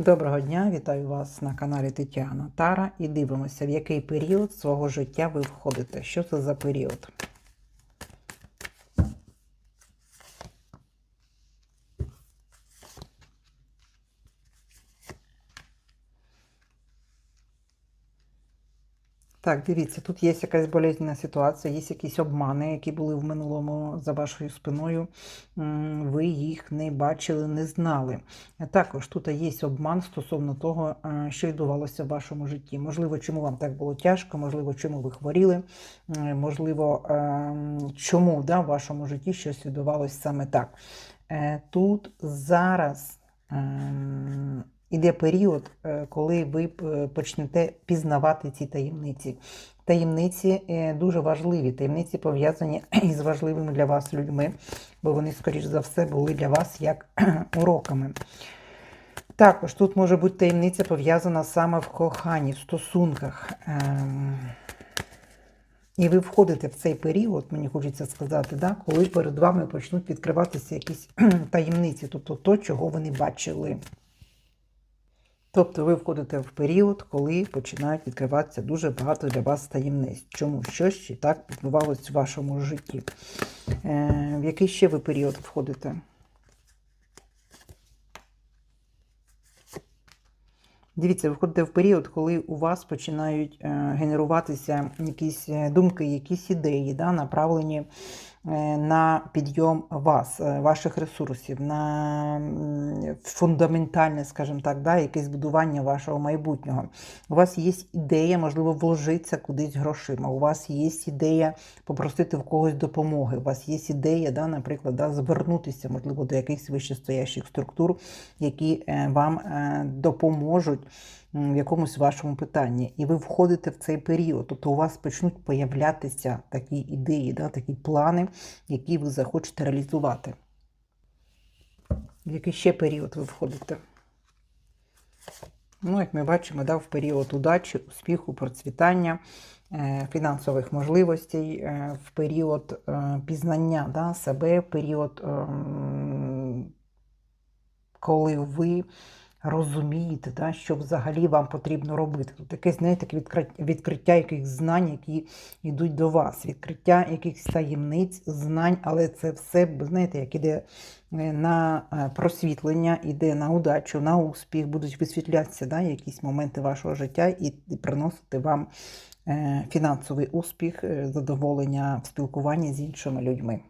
Доброго дня, вітаю вас на каналі Тетяна Тара і дивимося, в який період свого життя ви входите. Що це за період? Так, дивіться, тут є якась болезненна ситуація, є якісь обмани, які були в минулому за вашою спиною. Ви їх не бачили, не знали. Також тут є обман стосовно того, е, що відбувалося в вашому житті. Можливо, чому вам так було тяжко, можливо, чому ви хворіли, е, можливо, ем, чому да, в вашому житті щось відбувалося саме так. Е, Тут зараз. Іде період, е, коли ви е, почнете пізнавати ці таємниці. Таємниці е, дуже важливі, таємниці пов'язані із важливими для вас людьми, бо вони, скоріш за все, були для вас як уроками. Також тут може бути таємниця пов'язана саме в коханні, в стосунках. Ем, І ви входите в цей період, мені хочеться сказати, да, коли перед вами почнуть відкриватися якісь таємниці, тобто то, чого ви не бачили. Тобто ви входите в період, коли починають відкриватися дуже багато для вас таємниць. Чому щось ще так відбувалось в вашому житті? Е, в який ще ви період входите? Дивіться, ви входите в період, коли у вас починають е, генеруватися якісь е, думки, якісь ідеї, да, направлені на підйом вас, е, ваших ресурсів, на фундаментальне, скажімо так, да, якесь будування вашого майбутнього. У вас є ідея, можливо, вложитися кудись грошима. У вас є ідея попросити в когось допомоги. У вас є ідея, да, наприклад, да, звернутися, можливо, до якихось вищестоящих структур, які е, вам е, допоможуть в якомусь вашому питанні. І ви входите в цей період. Тобто у вас почнуть появлятися такі ідеї, да, такі плани, які ви захочете реалізувати. В який ще період ви входите? Ну, як ми бачимо, да, в період удачі, успіху, процвітання, е, фінансових можливостей, е, в період е, пізнання да, себе, період, ем, коли ви розумієте, да, що взагалі вам потрібно робити. Тут якесь, знаєте, таке відкриття, якихось знань, які йдуть до вас, відкриття якихось таємниць, знань, але це все, знаєте, як іде е, на е, просвітлення, іде на удачу, на успіх, будуть висвітлятися да, якісь моменти вашого життя і, приносити вам е, фінансовий успіх, задоволення в спілкуванні з іншими людьми.